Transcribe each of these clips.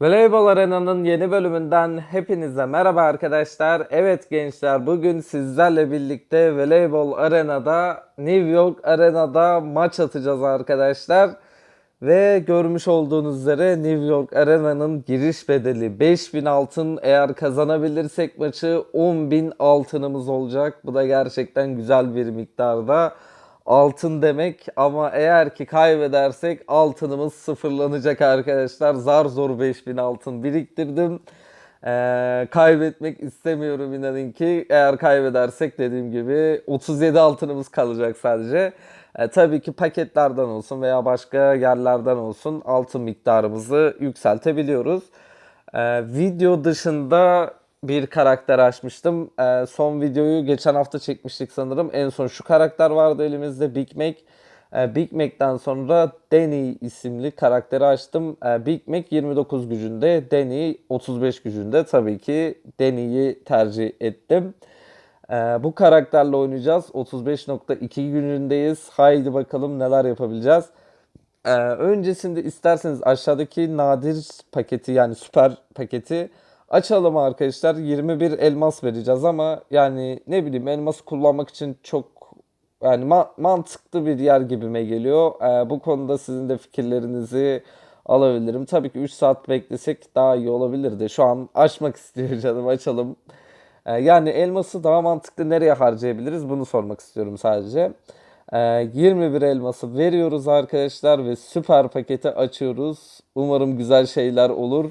Voleybol Arena'nın yeni bölümünden hepinize merhaba arkadaşlar. Evet gençler bugün sizlerle birlikte Voleybol Arena'da New York Arena'da maç atacağız arkadaşlar. Ve görmüş olduğunuz üzere New York Arena'nın giriş bedeli 5000 altın. Eğer kazanabilirsek maçı 10.000 altınımız olacak. Bu da gerçekten güzel bir miktarda altın demek ama eğer ki kaybedersek altınımız sıfırlanacak arkadaşlar. Zar zor 5000 altın biriktirdim. Ee, kaybetmek istemiyorum inanın ki. Eğer kaybedersek dediğim gibi 37 altınımız kalacak sadece. Ee, tabii ki paketlerden olsun veya başka yerlerden olsun altın miktarımızı yükseltebiliyoruz. Ee, video dışında bir karakter açmıştım. Ee, son videoyu geçen hafta çekmiştik sanırım. En son şu karakter vardı elimizde Big Mac. Ee, Big Mac'ten sonra Danny isimli karakteri açtım. Ee, Big Mac 29 gücünde, Danny 35 gücünde. Tabii ki Danny'yi tercih ettim. Ee, bu karakterle oynayacağız. 35.2 günündeyiz. Haydi bakalım neler yapabileceğiz. Ee, öncesinde isterseniz aşağıdaki nadir paketi yani süper paketi açalım arkadaşlar. 21 elmas vereceğiz ama yani ne bileyim elması kullanmak için çok yani ma- mantıklı bir yer gibime geliyor. Ee, bu konuda sizin de fikirlerinizi alabilirim. Tabii ki 3 saat beklesek daha iyi olabilirdi. Şu an açmak istiyor canım açalım. Ee, yani elması daha mantıklı nereye harcayabiliriz bunu sormak istiyorum sadece. Ee, 21 elması veriyoruz arkadaşlar ve süper paketi açıyoruz. Umarım güzel şeyler olur.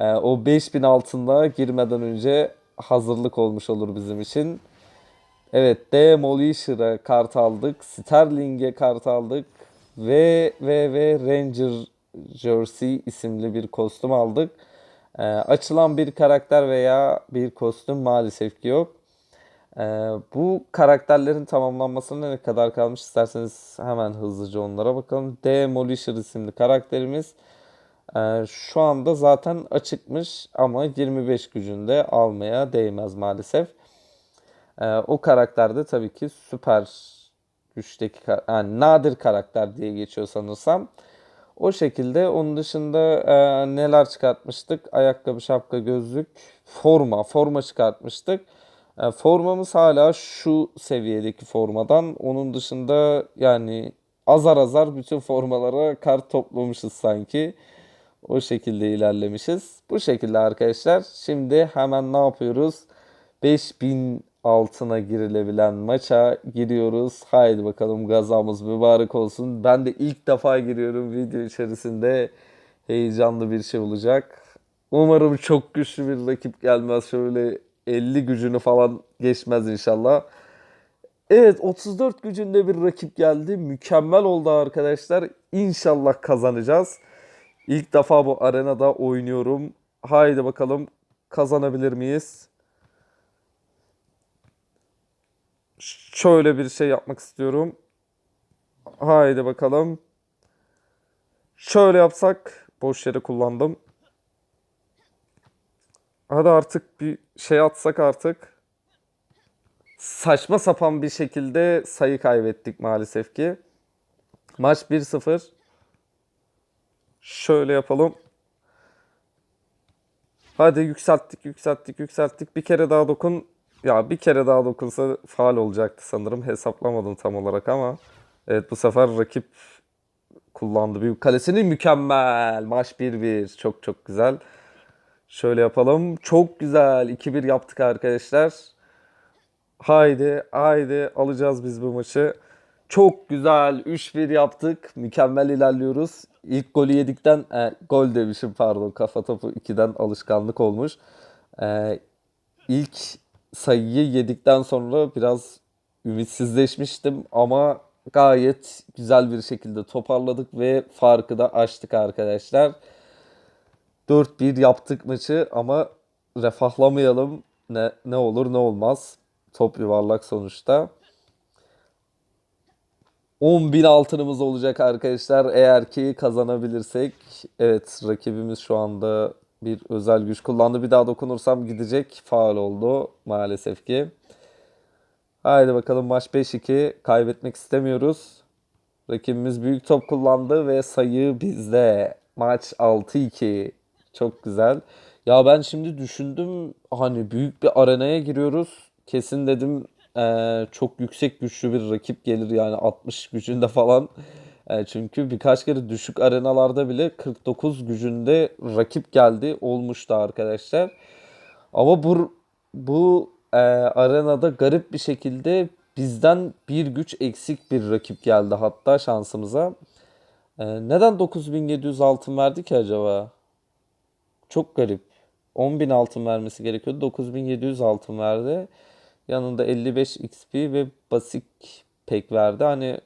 Ee, o 5000 altında girmeden önce hazırlık olmuş olur bizim için. Evet, Demolisher'a kart aldık. Sterling'e kart aldık. Ve ve ve Ranger Jersey isimli bir kostüm aldık. Ee, açılan bir karakter veya bir kostüm maalesef ki yok. Ee, bu karakterlerin tamamlanmasına ne kadar kalmış isterseniz hemen hızlıca onlara bakalım. Demolisher isimli karakterimiz şu anda zaten açıkmış ama 25 gücünde almaya değmez maalesef. Ee, o karakter de tabii ki süper güçteki yani nadir karakter diye geçiyor sanırsam. O şekilde onun dışında e, neler çıkartmıştık? Ayakkabı, şapka, gözlük, forma. Forma çıkartmıştık. E, formamız hala şu seviyedeki formadan. Onun dışında yani azar azar bütün formalara kart toplamışız sanki. O şekilde ilerlemişiz. Bu şekilde arkadaşlar. Şimdi hemen ne yapıyoruz? 5000 altına girilebilen maça giriyoruz. Haydi bakalım gazamız mübarek olsun. Ben de ilk defa giriyorum video içerisinde. Heyecanlı bir şey olacak. Umarım çok güçlü bir rakip gelmez. Şöyle 50 gücünü falan geçmez inşallah. Evet 34 gücünde bir rakip geldi. Mükemmel oldu arkadaşlar. İnşallah kazanacağız. İlk defa bu arenada oynuyorum. Haydi bakalım kazanabilir miyiz? Şöyle bir şey yapmak istiyorum. Haydi bakalım. Şöyle yapsak. Boş yere kullandım. Hadi artık bir şey atsak artık. Saçma sapan bir şekilde sayı kaybettik maalesef ki. Maç 1-0. Şöyle yapalım. Hadi yükselttik, yükselttik, yükselttik. Bir kere daha dokun. Ya bir kere daha dokunsa faal olacaktı sanırım. Hesaplamadım tam olarak ama. Evet bu sefer rakip kullandı. Büyük kalesini mükemmel. Maç 1-1. Çok çok güzel. Şöyle yapalım. Çok güzel. 2-1 yaptık arkadaşlar. Haydi, haydi alacağız biz bu maçı. Çok güzel 3-1 yaptık. Mükemmel ilerliyoruz. İlk golü yedikten, e, gol demişim pardon kafa topu 2'den alışkanlık olmuş. E, ilk sayıyı yedikten sonra biraz ümitsizleşmiştim ama gayet güzel bir şekilde toparladık ve farkı da açtık arkadaşlar. 4-1 yaptık maçı ama refahlamayalım. Ne, ne olur ne olmaz. Top yuvarlak sonuçta. 10.000 altınımız olacak arkadaşlar eğer ki kazanabilirsek. Evet rakibimiz şu anda bir özel güç kullandı. Bir daha dokunursam gidecek. Faul oldu maalesef ki. Haydi bakalım maç 5-2. Kaybetmek istemiyoruz. Rakibimiz büyük top kullandı ve sayı bizde. Maç 6-2. Çok güzel. Ya ben şimdi düşündüm hani büyük bir arenaya giriyoruz. Kesin dedim eee, çok yüksek güçlü bir rakip gelir yani 60 gücünde falan. Eee, çünkü birkaç kere düşük arenalarda bile 49 gücünde rakip geldi olmuştu arkadaşlar. Ama bu bu eee, arenada garip bir şekilde bizden bir güç eksik bir rakip geldi hatta şansımıza. Eee, neden 9700 altın verdi ki acaba? Çok garip. 10.000 altın vermesi gerekiyordu. 9700 altın verdi. Yanında 55 XP ve basic pek verdi. Hani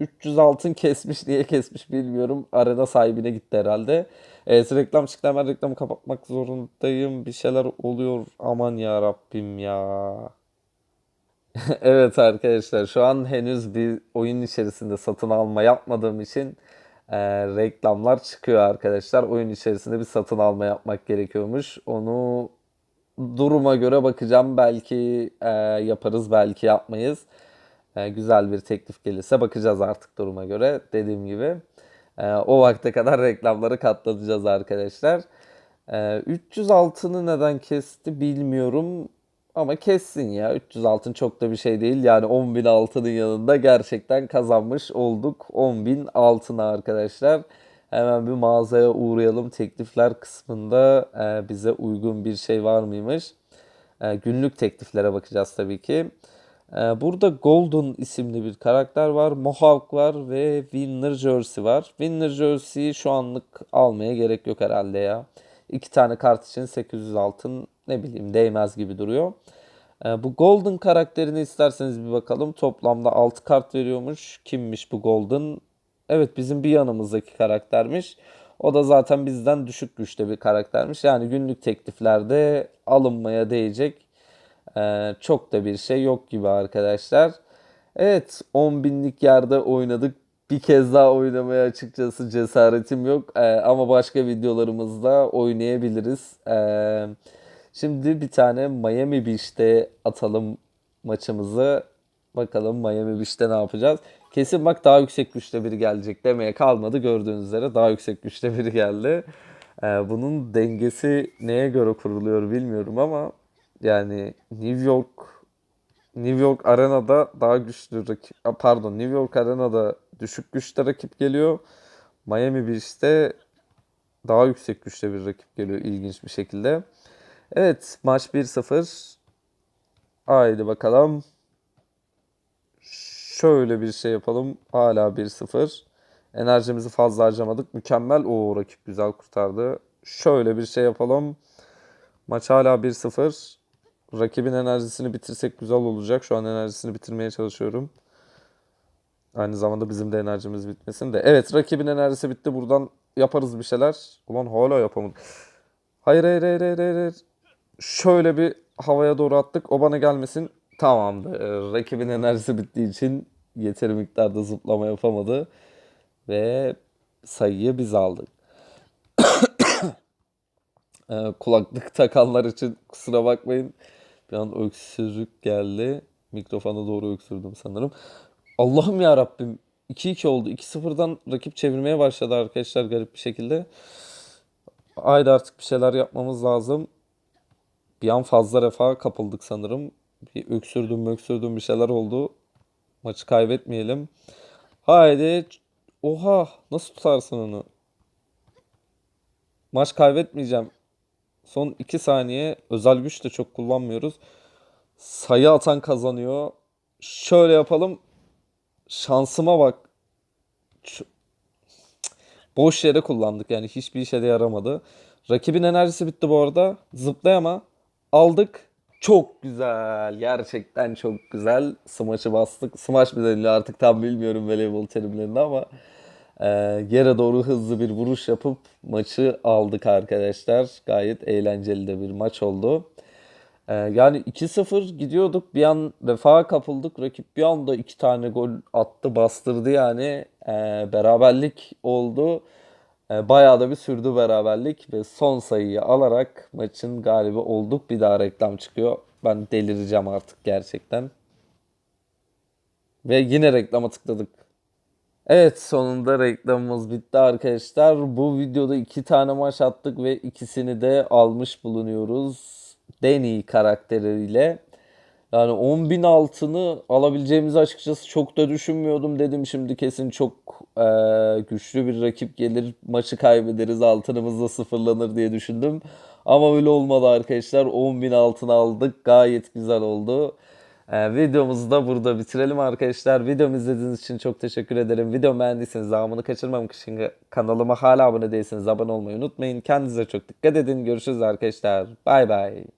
300 altın kesmiş niye kesmiş bilmiyorum. Arena sahibine gitti herhalde. Evet reklam çıktı hemen reklamı kapatmak zorundayım. Bir şeyler oluyor. Aman ya Rabbim ya. Evet arkadaşlar şu an henüz bir oyun içerisinde satın alma yapmadığım için e, reklamlar çıkıyor arkadaşlar. Oyun içerisinde bir satın alma yapmak gerekiyormuş. Onu duruma göre bakacağım. Belki e, yaparız, belki yapmayız. E, güzel bir teklif gelirse bakacağız artık duruma göre. Dediğim gibi. E, o vakte kadar reklamları katlatacağız arkadaşlar. E, 300 altını neden kesti bilmiyorum. Ama kessin ya. 300 altın çok da bir şey değil. Yani 10.000 altının yanında gerçekten kazanmış olduk. 10.000 altına arkadaşlar. Hemen bir mağazaya uğrayalım. Teklifler kısmında e, bize uygun bir şey var mıymış? E, günlük tekliflere bakacağız tabii ki. E, burada Golden isimli bir karakter var. Mohawk var ve Winner Jersey var. Winner Jersey'yi şu anlık almaya gerek yok herhalde ya. İki tane kart için 800 altın ne bileyim değmez gibi duruyor. E, bu Golden karakterini isterseniz bir bakalım. Toplamda 6 kart veriyormuş. Kimmiş bu Golden? Evet bizim bir yanımızdaki karaktermiş. O da zaten bizden düşük güçte bir karaktermiş. Yani günlük tekliflerde alınmaya değecek ee, çok da bir şey yok gibi arkadaşlar. Evet 10 binlik yerde oynadık. Bir kez daha oynamaya açıkçası cesaretim yok. Ee, ama başka videolarımızda oynayabiliriz. Ee, şimdi bir tane Miami Beach'te atalım maçımızı. Bakalım Miami Beach'te ne yapacağız? Kesin bak daha yüksek güçte biri gelecek demeye kalmadı. Gördüğünüz üzere daha yüksek güçte biri geldi. Ee, bunun dengesi neye göre kuruluyor bilmiyorum ama yani New York New York Arena'da daha güçlü rakip pardon New York Arena'da düşük güçte rakip geliyor. Miami Beach'te daha yüksek güçte bir rakip geliyor ilginç bir şekilde. Evet maç 1-0. Haydi bakalım. Şöyle bir şey yapalım. Hala 1-0. Enerjimizi fazla harcamadık. Mükemmel. O rakip güzel kurtardı. Şöyle bir şey yapalım. Maç hala 1-0. Rakibin enerjisini bitirsek güzel olacak. Şu an enerjisini bitirmeye çalışıyorum. Aynı zamanda bizim de enerjimiz bitmesin de. Evet rakibin enerjisi bitti. Buradan yaparız bir şeyler. Ulan hala yapamadık. Hayır hayır hayır hayır hayır. Şöyle bir havaya doğru attık. O bana gelmesin. Tamamdır. Ee, rakibin enerjisi bittiği için yeteri miktarda zıplama yapamadı. Ve sayıyı biz aldık. Ee, kulaklık takanlar için kusura bakmayın. Bir an öksürük geldi. Mikrofona doğru öksürdüm sanırım. Allah'ım ya Rabbim. 2-2 oldu. 2-0'dan rakip çevirmeye başladı arkadaşlar garip bir şekilde. Haydi artık bir şeyler yapmamız lazım. Bir an fazla refaha kapıldık sanırım. Bir öksürdüm öksürdüm bir şeyler oldu. Maçı kaybetmeyelim. Haydi. Oha nasıl tutarsın onu? Maç kaybetmeyeceğim. Son 2 saniye özel güç de çok kullanmıyoruz. Sayı atan kazanıyor. Şöyle yapalım. Şansıma bak. Ç- Boş yere kullandık yani hiçbir işe de yaramadı. Rakibin enerjisi bitti bu arada. Zıplayama. Aldık. Çok güzel. Gerçekten çok güzel. Smaç'ı bastık. Smaç mı deniliyor artık tam bilmiyorum voleybol terimlerini ama e, yere doğru hızlı bir vuruş yapıp maçı aldık arkadaşlar. Gayet eğlenceli de bir maç oldu. Ee, yani 2-0 gidiyorduk. Bir an refaha kapıldık. Rakip bir anda iki tane gol attı, bastırdı yani. Ee, beraberlik oldu. Ee, bayağı da bir sürdü beraberlik ve son sayıyı alarak maçın galibi olduk. Bir daha reklam çıkıyor. Ben delireceğim artık gerçekten. Ve yine reklama tıkladık. Evet sonunda reklamımız bitti arkadaşlar. Bu videoda iki tane maç attık ve ikisini de almış bulunuyoruz. Danny karakteriyle. Yani 10.000 altını alabileceğimizi açıkçası çok da düşünmüyordum. Dedim şimdi kesin çok e, güçlü bir rakip gelir. Maçı kaybederiz altınımız da sıfırlanır diye düşündüm. Ama öyle olmadı arkadaşlar. 10.000 altın aldık. Gayet güzel oldu. Ee, videomuzu da burada bitirelim arkadaşlar. Videomu izlediğiniz için çok teşekkür ederim. Videomu beğendiyseniz devamını kaçırmamak için kanalıma hala abone değilseniz abone olmayı unutmayın. Kendinize çok dikkat edin. Görüşürüz arkadaşlar. Bay bay.